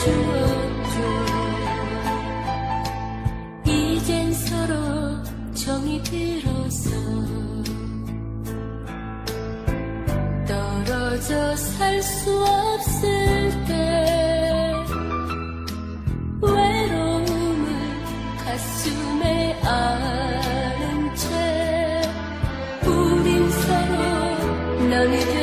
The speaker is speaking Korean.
좋죠 이젠 서로 정이 들어서 떨어져 살 수 없을 때 외로움을 가슴에 안은 채 우린 서로 남이